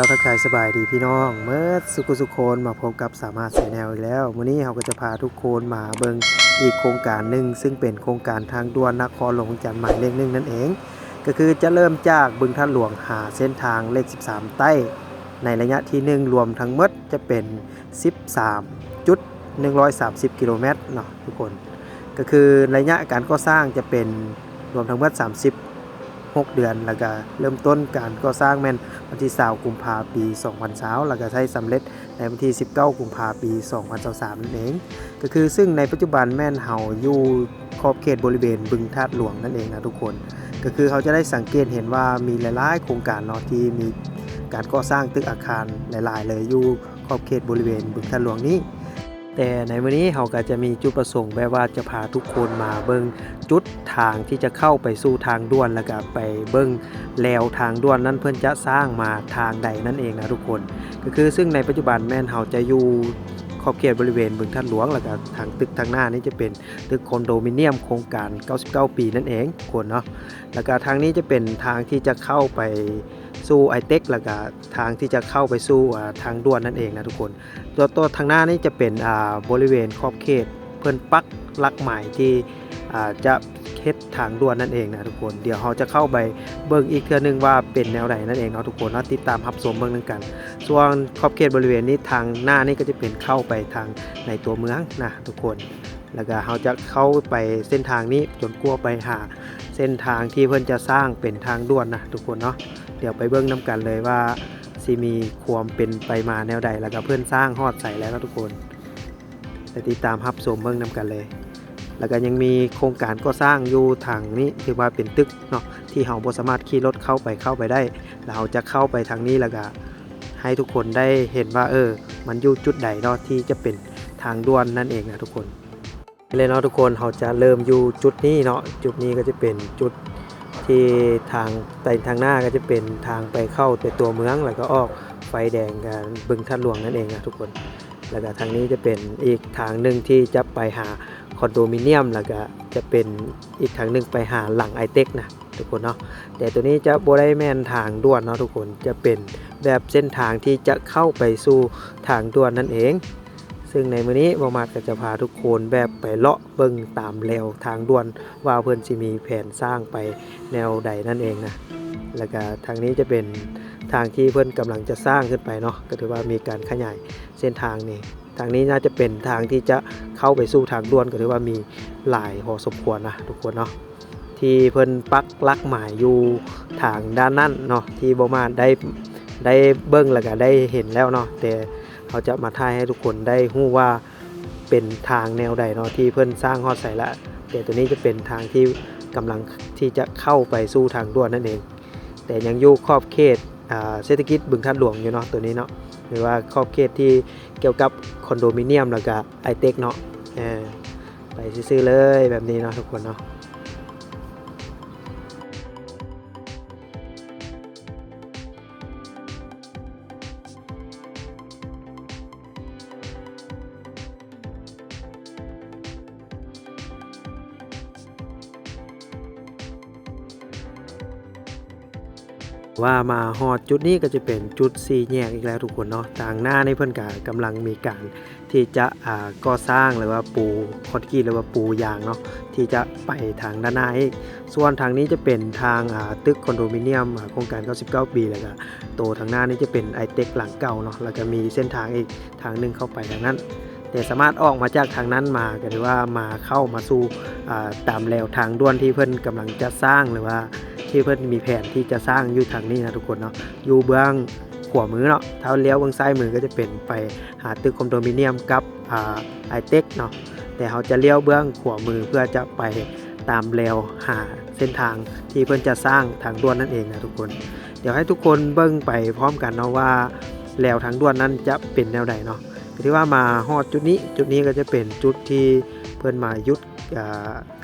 จ้าทักทายสบายดีพี่น้องเมื่อสุกุสุโคนมาพบกับสามารถสีแนวอีกแล้ววันนี้เราก็จะพาทุกคนมาเบิงอีกโครงการหนึ่งซึ่งเป็นโครงการทางด่วนนครหลวงจันทร์หมายเลขหนึ่งนั่นเอง ก็คือจะเริ่มจากบึงท่าหลวงหาเส้นทางเลข 13 ใต้ ในระยะที่ 1 รวมทั้งหมดจะเป็น 13จุด130 กิโลเมตรเนาะทุกคน ก็คือระยะการก่อสร้างจะเป็นรวมทั้งหมด 6 เดือน แล้วก็เริ่มต้นการก่อสร้างแม่นวันที่20กุมภาปี 2020แล้วก็ใช้สำเร็จในวันที่ 19 กุมภาปี 2023นั่นเอง ก็คือซึ่งในปัจจุบันแม่นเฮาอยู่ขอบเขตบริเวณบึงธาตุหลวงนั่นเองนะทุกคน ก็คือเขาจะได้สังเกตเห็นว่ามีหลายๆ โครงการเนาะที่มีการก่อสร้างตึกอาคารหลาย ๆ เลยอยู่ขอบเขตบริเวณบึงธาตุหลวงนี้ แต่ในวันนี้เราก็จะมีจุดประสงค์แบบว่าจะพาทุกคนมาเบิ่งจุดทางที่จะเข้าไปสู่ทางด่วนแล้วก็ไปเบิ่งแนวทางด่วนนั้นเพิ่อนจะสร้างมาทางใดนั่นเองนะทุกคน ก็คือซึ่งในปัจจุบันแม่นเฮาจะอยู่ขอบเขตบริเวณบึงท่านหลวงแล้วก็ทางตึกทางหน้านี้จะเป็นตึกคอนโดมิเนียมโครงการ 99 ปีนั่นเองคนเนาะแล้วก็ทางนี้จะเป็นทางที่จะเข้าไป สู่ไอเต็กแล้วก็ทางที่จะเข้าไปสู่ทางด่วนนั่นเองนะทุกคนตัวตัวทางหน้านี้จะเป็นบริเวณขอบเขต เพิ่อนปักลักใหม่ที่จะเฮ็ดทางด่วนนั่นเองนะทุกคนเดี๋ยวเราจะเข้าไปเบิ่งอีกเทื่อนึงว่าเป็นแนวไหนนั่นเองเนาะทุกคนเนาะติดตามรับชมเบิ่งนำกัน ส่วนขอบเขตบริเวณนี้ทางหน้านี่ก็จะเป็นเข้าไปทางในตัวเมืองนะทุกคน แล้วก็เราจะเข้าไปเส้นทางนี้จนกลัวไปหาเส้นทางที่เพิ่อนจะสร้างเป็นทางด่วนนะทุกคนเนาะ เดี๋ยวไปเบิ่งนํกันเลยว่าสิมีความเป็นไปมาแนวใดแล้วก็เพื่อนสร้างฮอดใส่แล้วนะทุกคนไปติดตามรับชมเบิ่งนํกันเลย แล้วก็ยังมีโครงการก็สร้างอยู่ทางนี้ถือว่าเป็นตึกเนาะที่เราบ่สามารถขี่รถเข้าไปเข้าไปได้ เราจะเข้าไปทางนี้แล้วก็ให้ทุกคนได้เห็นว่าเออ มันอยู่จุดใดเนาะที่จะเป็นทางด่วนนั่นเองนะทุกคนเลยเนาะทุกคนเราจะเริ่มอยู่จุดนี้เนาะจุดนี้ก็จะเป็นจุด ที่ทางไปทางหน้าก็จะเป็นทางไปเข้าไปตัวเมืองแล้วก็ออกไฟแดงกันบึงท่าหลวงนั่นเองนะทุกคน แล้วก็ทางนี้จะเป็นอีกทางหนึ่งที่จะไปหาคอนโดมิเนียมแล้วก็จะเป็นอีกทางหนึ่งไปหาหลังไอเต็กนะทุกคนเนาะแต่ตัวนี้จะโบได้แม่นทางด่วนเนาะทุกคนจะเป็นแบบเส้นทางที่จะเข้าไปสู่ทางด่วนนั่นเอง ซึ่งในมื้อนี้บอมาก็จะพาทุกคนแบบไปเลาะเบิ่งตามแนวทางด่วนว่าเพิ่อนสิมีแผนสร้างไปแนวใดนั่นเองนะแล้วก็ทางนี้จะเป็นทางที่เพิ่อนกำลังจะสร้างขึ้นไปเนาะก็ถือว่ามีการขยายเส้นทางนี่ทางนี้น่าจะเป็นทางที่จะเข้าไปสู่ทางด่วนก็ถือว่ามีหลายพอสมควรนะทุกคนเนาะที่เพิ่นปักลักหมายอยู่ทางด้านนั้นเนาะที่บ่มาได้ได้เบิ่งแล้วก็ได้เห็นแล้วเนาะแต่ เขาจะมาถ่ายให้ทุกคนได้ฮู้ว่าเป็นทางแนวใดเนาะที่เพิ่อนสร้างฮอดใส่ละแต่ตัวนี้จะเป็นทางที่กำลังที่จะเข้าไปสู่ทางด่วนนั่นเอง แต่ยังอยู่ขอบเขตเศรษฐกิจบึงทัดหลวงอยู่เนาะตัวนี้เนาะหรือว่าขอบเขตที่เกี่ยวกับคอนโดมิเนียมแล้วก็ไอเทคเนาะไปซื้อเลยแบบนี้เนาะทุกคนเนาะ ว่ามาฮอดจุดนี้ก็จะเป็นจุดสี่แยกอีกแล้วทุกคนเนาะทางหน้าในเพิ่อนกกำลังมีการที่จะอ่าก่อสร้างหรือว่าปูคอนกรีตหรือว่าปูยางเนาะที่จะไปทางด้านหน้าอีกส่วนทางนี้จะเป็นทางอ่าตึกคอนโดมิเนียมโครงการ 99 ปีแล้วก็โตทางหน้านี้จะเป็นไอเต็กหลังเก่าเนาะแล้วก็มีเส้นทางอีกทางหนึงเข้าไปทางนั้นแต่สามารถออกมาจากทางนั้นมาก็ถือว่ามาเข้ามาสู่อ่าตามแนวทางด่วนที่เพิ่อนกำลังจะสร้างหรือว่า ที่เพิ่อนมีแผนที่จะสร้างอยู่ทางนี้นะทุกคนเนาะอยู่เบื้องขวามือเนาะถ้าเลี้ยวเบื้องซ้ายมือก็จะเป็นไปหาตึกคอนโดมิเนียมกับอ่าไอเต็กเนาะแต่เขาจะเลี้ยวเบื้องขวามือเพื่อจะไปตามแนวหาเส้นทางที่เพิ่อนจะสร้างทางด่วนนั่นเองนะทุกคน เดี๋ยวให้ทุกคนเบิ่งไปพร้อมกันเนาะว่าแนวทางด่วนนั้นจะเป็นแนวใดเนาะที่ว่ามาฮอดจุดนี้จุดนี้ก็จะเป็นจุดที่เพิ่อนมายุด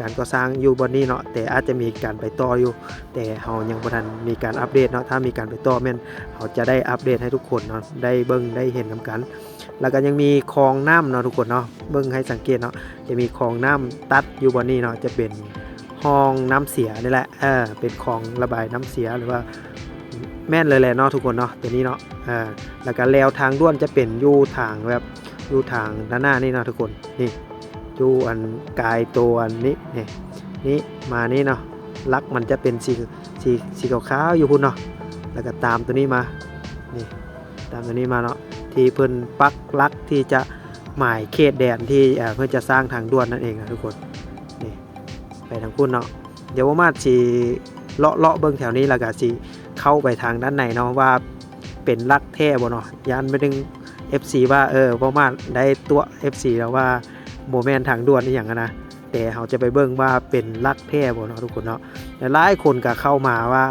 การก่อสร้างอยู่บนนี้เนาะแต่อาจจะมีการไปต่ออยู่ แต่เรายังบ่ทันมีการอัปเดตเนาะถ้ามีการไปต่อแม่นเราจะได้อัปเดตให้ทุกคนเนาะได้เบิ่งได้เห็นนํกัน แล้วก็ยังมีคลองน้ำเนาะทุกคนเนาะเบิ่งให้สังเกตเนาะจะมีคลองน้ำตัดอยู่บนนี้เนาะจะเป็นห้องน้ำเสียนี่แหละเออเป็นคลองระบายน้ำเสียหรือว่าแม่นเลยแหละเนาะทุกคนเนาะตัวนี้เนาะอ่าแล้วก็แล้วทางด้วนจะเป็นอยู่ทางแบบอยู่ทางด้านหน้านี่เนาะทุกคนนี่ อยู่อันกายตัวอันนี้นี่นี่มานี่เนาะลักมันจะเป็นสีสีสีขาวๆอยู่พุ่นเนาะแล้วก็ตามตัวนี้มานี่ตามตัวนี้มาเนาะที่เพิ่นปักลักที่จะหมายเขตแดนที่เพื่อจะสร้างทางด่วนนั่นเองนะทุกคนนี่ไปทางพุ่นเนาะเดี๋ยวว่ามาสีเลาะเลาะเบิ่งแถวนี้แล้วก็สีเข้าไปทางด้านในเนาะว่าเป็นลักแท้บ่เนาะยันไปถึง FC ว่าเออบ่มาได้ตัว FC แล้วว่า โมเมนทางด่วนนี่อย่างนั้นะแต่เราจะไปเบิ่งว่าเป็นลักแท้บ่เนาะทุกคนเนาะแต่หลายคนก็เข้ามาว่า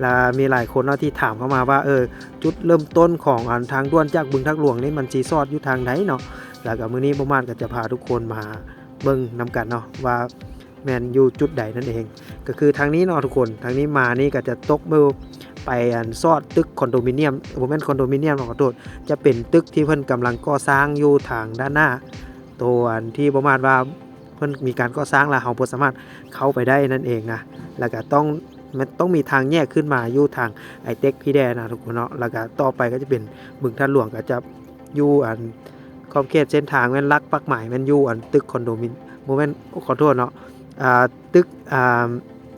และมีหลายคนเนาะที่ถามเข้ามาว่าเออจุดเริ่มต้นของอันทางด่วนจากบึงทักหลวงนี่มันสีซอดอยู่ทางไหนเนาะแล้วก็มื้อนี้บ่มานก็จะพาทุกคนมาเบิ่งนํกันเนาะว่าแมนอยู่จุดใดนั่นเอง ก็คือทางนี้เนาะทุกคนทางนี้มานี่ก็จะตกมือไปอันซอดตึกคอนโดมิเนียมโมเมนต์คอนโดมิเนียมขอโทษจะเป็นตึกที่เพิ่นกำลังก่อสร้างอยู่ทางด้านหน้า ตัวที่ประมาณว่าเพิ่นมีการก่อสร้างแล้วเราบ่สามารถเข้าไปได้นั่นเองนะแล้วก็ต้องมันต้องมีทางแยกขึ้นมาอยู่ทางไอเต็กพี่แดนะทุกคนเนาะแล้วก็ต่อไปก็จะเป็นบึงท่านหลวงก็จะอยู่อันขอบเขตเส้นทางแม่นลักปักหมายแม่นอยู่อันตึกคอนโดมิเนียมโมเมนต์ขอโทษเนาะอ่าตึกอ่า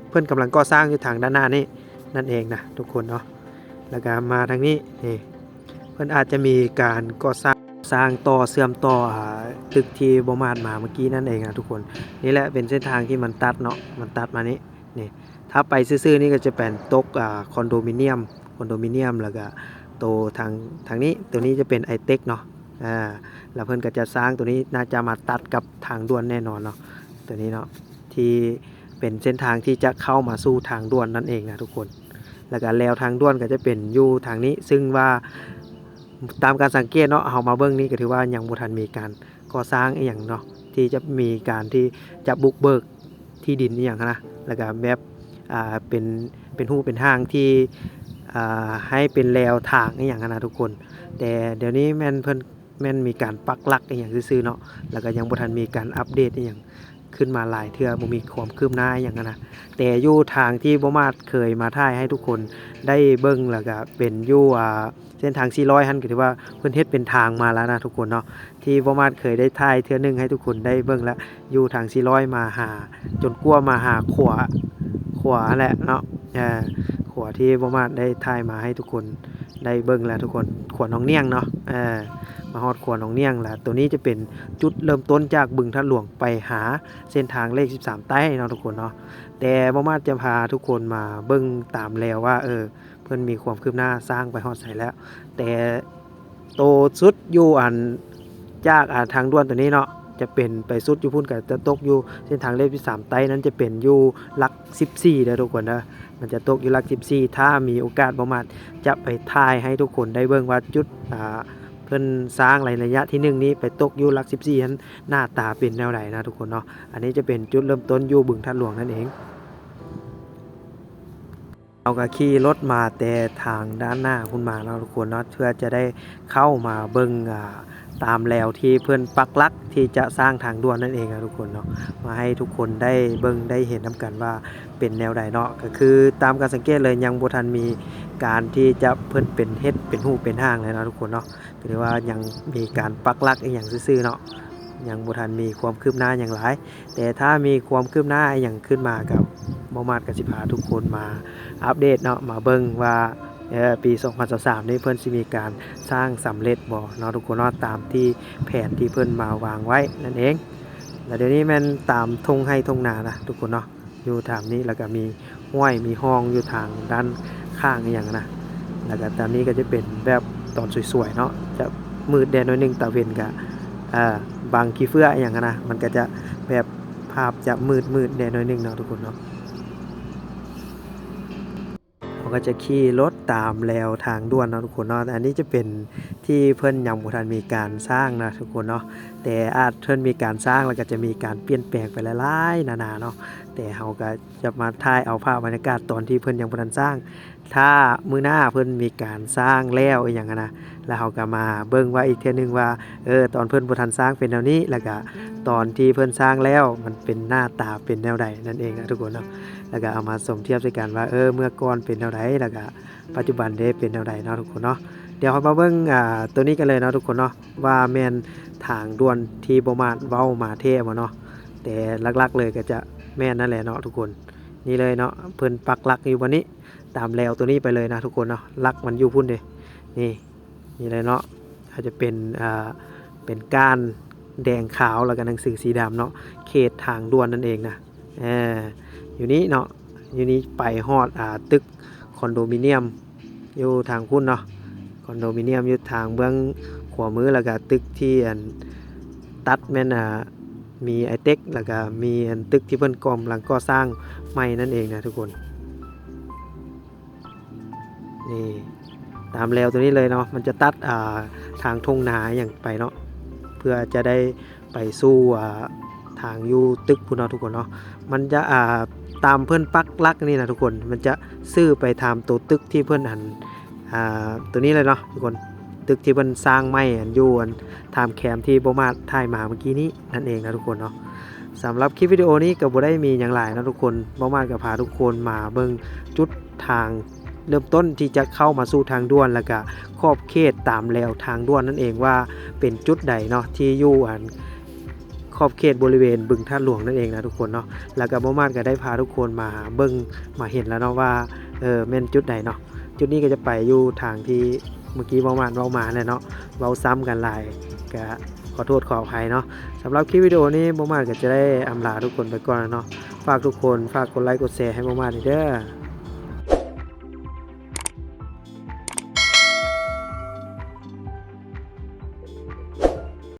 เพิ่อนกำลังก่อสร้างอยู่ทางด้านหน้านี่นั่นเองนะทุกคนเนาะแล้วก็มาทางนี้นี่เพื่อนอาจจะมีการก่อสร้าง สร้างต่อเสื่อมต่อตึกที่บมาดมาเมื่อกี้นั่นเองนะทุกคน นี่แหละเป็นเส้นทางที่มันตัดเนาะมันตัดมานี้นี่ถ้าไปซื่อๆนี่ก็จะเป็นตกอ่าคอนโดมิเนียมคอนโดมิเนียมแล้วก็โตทางทางนี้ตัวนี้จะเป็นไอเต็กเนาะอ่าแล้วเพื่อนก็จะสร้างตัวนี้น่าจะมาตัดกับทางด่วนแน่นอนเนาะตัวนี้เนาะที่เป็นเส้นทางที่จะเข้ามาสู่ทางด่วนนั่นเองนะทุกคน แล้วก็แล้วทางด่วนก็จะเป็นอยู่ทางนี้ ซึ่งว่า ตามการสังเกตเนาะเอามาเบิ้องนี้ก็ถือว่ายังบ่ทันมีการก่อสร้างอหย่างเนาะที่จะมีการที่จะบุกเบิกที่ดินอหย่างนะแล้วก็แบบอ่าเป็นเป็นหู้เป็นห้างที่อ่าให้เป็นแนวทางอหย่างนะทุกคน แต่เดี๋ยวนี้แม่นเพิ่นแม่นมีการปักหลักอหย่างซื่อๆเนาะแล้วก็ยังบ่ทันมีการอัปเดตอหย่าง ขึ้นมาหลายเทื่อบ่มีความคืบหน้าอย่างนั้นนะแต่อยู่ทางที่บ่มาดเคยมาถ่ายให้ทุกคนได้เบิ่งแล้วก็เป็นอยู่อ่าเส้นทาง400หันก็ถือว่าเพิ่นเฮ็ดเป็นทางมาแล้วนะทุกคนเนาะที่บ่มาดเคยได้ถ่ายเทื่อนึงให้ทุกคนได้เบิ่งแล้วอยู่ทาง400มาหา จนกลัวมาหาขวาขวาแหละเนาะเออขวาที่บ่มาดได้ถ่ายมาให้ทุกคนได้เบิ่งแล้วทุกคนขวาน้องเนียงเนาะเออ มาฮอดขวาน้องเนียงแล้วตัวนี้จะเป็นจุดเริ่มต้นจากบึงทัดหลวงไปหาเส้นทางเลข 13 ใต้เนาะทุกคนเนาะแต่บ่มาจะพาทุกคนมาเบิ่งตามแล้วว่าเออเพิ่อนมีความคืบหน้าสร้างไปฮอดใส่แล้ว แต่โตสุดอยู่อันจากอ่าทางด่วนตัวนี้เนาะจะเป็นไปสุดอยู่พุ่นกับจะตกอยู่เส้นทางเลขที่3ไต้นั้นจะเป็นอยู่หลัก 14เด้อทุกคนนะมันจะตกอยู่หลัก 14 ถ้ามีโอกาสบ่มาจะไปถ่ายให้ทุกคนได้เบิ่งว่าจุดอ่า เพิ่นสร้างระยะที่หนึ่งนี้ไปตกอยู่หลัก 14นั้นหน้าตาเป็นแนวใดนะทุกคนเนาะอันนี้จะเป็นจุดเริ่มต้นอยู่บึงทัดหลวงนั่นเองเราก็ขี่รถมาแต่ทางด้านหน้าคุณมาเนาะทุกคนเนาะเพื่อจะได้เข้ามาเบิ่งอ่า ตามแนวที่เพื่อนปักลักที่จะสร้างทางด่วนนั่นเองนะทุกคนเนาะมาให้ทุกคนได้เบิ่งได้เห็นนํกันว่าเป็นแนวใดเนาะก็คือตามการสังเกตเลยยังบ่ทันมีการที่จะเพิ่นเป็นเฮ็ดเป็นหูเป็นห้างเลยนะทุกคนเนาะก็ถือว่ายังมีการปักลักอีหยังซื่อๆเนาะยังบ่ทันมีความคืบหน้าอย่างหลาย แต่ถ้ามีความคืบหน้าอย่างขึ้นมากับบ่มาดกสิพาทุกคนมาอัปเดตเนาะมาเบิ่งว่า ปี 2023นี้เพิ่อนสิมีการสร้างสำเร็จบ่เนาะทุกคนเนาะตามที่แผนที่เพิ่อนมาวางไว้นั่นเองแล้วเดี๋ยวนี้ม่นตามทงให้ทงนานะทุกคนเนาะอยู่ทางนี้แล้วก็มีห้วยมีห้องอยู่ทางด้านข้างอย่างนะแล้วก็ตามนี้ก็จะเป็นแบบตอนสวยๆเนาะจะมืดแดดน่อยนึงตะเวนก็อ่าบางขี้เฟื่ออย่างนะมันก็จะแบบภาพจะมืดมืดแน่หน่อยนึงเนาะทุกคนเนาะเขาก็จะขี่รถ ตามแนวทางด่วนนะทุกคนเนาะอันนี้จะเป็นที่เพื่อนยังบ่ทันมีการสร้างนะทุกคนเนาะแต่อาจเพื่อนมีการสร้างแล้วก็จะมีการเปลี่ยนแปลงไปหลายๆนานาเนาะแต่เราก็จะมาถ่ายเอาภาพบรรยากาศตอนที่เพื่อนยังบ่ทันสร้าง ถ้ามือหน้าเพื่อนมีการสร้างแล้วอย่างนั้นนะ แล้วเฮาก็มาเบิ่งว่าอีกเทื่อนึงว่าเออตอนเพิ่นบ่ทันสร้างเป็นแนวนี้แล้วก็ตอนที่เพิ่นสร้างแล้วมันเป็นหน้าตาเป็นแนวใดนั่นเองนะทุกคนเนาะแล้วก็เอามาสมเทียบด้วยกันว่าเออเมื่อก่อนเป็นแนวใดแล้วก็ปัจจุบันได้เป็นแนวใดเนาะทุกคนเนาะเดี๋ยวเรามาเบิ่งอ่าตัวนี้กันเลยเนาะทุกคนเนาะว่าแม่นทางด่วนที่บ่มาดเว้ามาเทบ่เนาะแต่หลักๆเลยก็จะแม่นนั่นแหละเนาะทุกคนนี่เลยเนาะเพิ่นปักหลักอยู่วันนี้ตามแนวตัวนี้ไปเลยนะทุกคนเนาะลักมันอยู่พุ่นเด้นี่ นี่เลยเนาะอาจจะเป็นอ่าเป็นก้านแดงขาวแล้วก็หนังสือสีดำเนาะเขตทางด่วนนั่นเองนะเอออยู่นี้เนาะอยู่นี้ไปฮอดอ่าตึกคอนโดมิเนียมอยู่ทางพุ่นเนาะคอนโดมิเนียมอยู่ทางเบื้องขวามือแล้วก็ตึกที่อันตัดแม่นอ่ามีไอเต็กแล้วก็มีอันตึกที่เพิ่นกำลังก่อสร้างใหม่นั่นเองนะทุกคนนี่ ตามแนวตัวนี้เลยเนาะมันจะตัดาทางท่งนาอย่างไปเนาะเพื่อจะได้ไปสู้าทางยูตึกพูนเนาะทุกคนเนาะมันจะาตามเพื่อนปักลักนี่นะทุกคนมันจะซื้อไปทำตัวตึกที่เพื่อนหันตัวนี้เลยเนาะทุกคนตึกที่เพื่อนสร้างไม่อันยูอันทำแคมที่โบมาถ่ายมาเมื่อกี้นี้นั่นเองนะทุกคนเนาะสำหรับคลิปวิดีโอนี้ก็บ่ได้มีอย่างหลายนะทุกคนโบมาก็พาทุกคนมาเบิ่งจุดทาง เริ่มต้นที่จะเข้ามาสู่ทางด่วนแล้วก็ขอบเขตตามแนวทางด่วนนั่นเองว่าเป็นจุดใดเนาะที่อยู่อันขอบเขตบริเวณบึงท่าหลวงนั่นเองนะทุกคนเนาะแล้วก็บ่มานก็ได้พาทุกคนมาเบิ่งมาเห็นแล้วเนาะว่าเออแม่นจุดใดเนาะจุดนี้ก็จะไปอยู่ทางที่เมื่อกี้บ่มานเว้ามาแหละเนาะเว้าซ้ำกันหลายก็ขอโทษขออภัยเนาะสำหรับคลิปวิดีโอนี้บ่มานก็จะได้อำลาทุกคนไปก่อนเนาะฝากทุกคนฝากกดไลค์กดแชร์ให้บ่มานด้วยเด้อ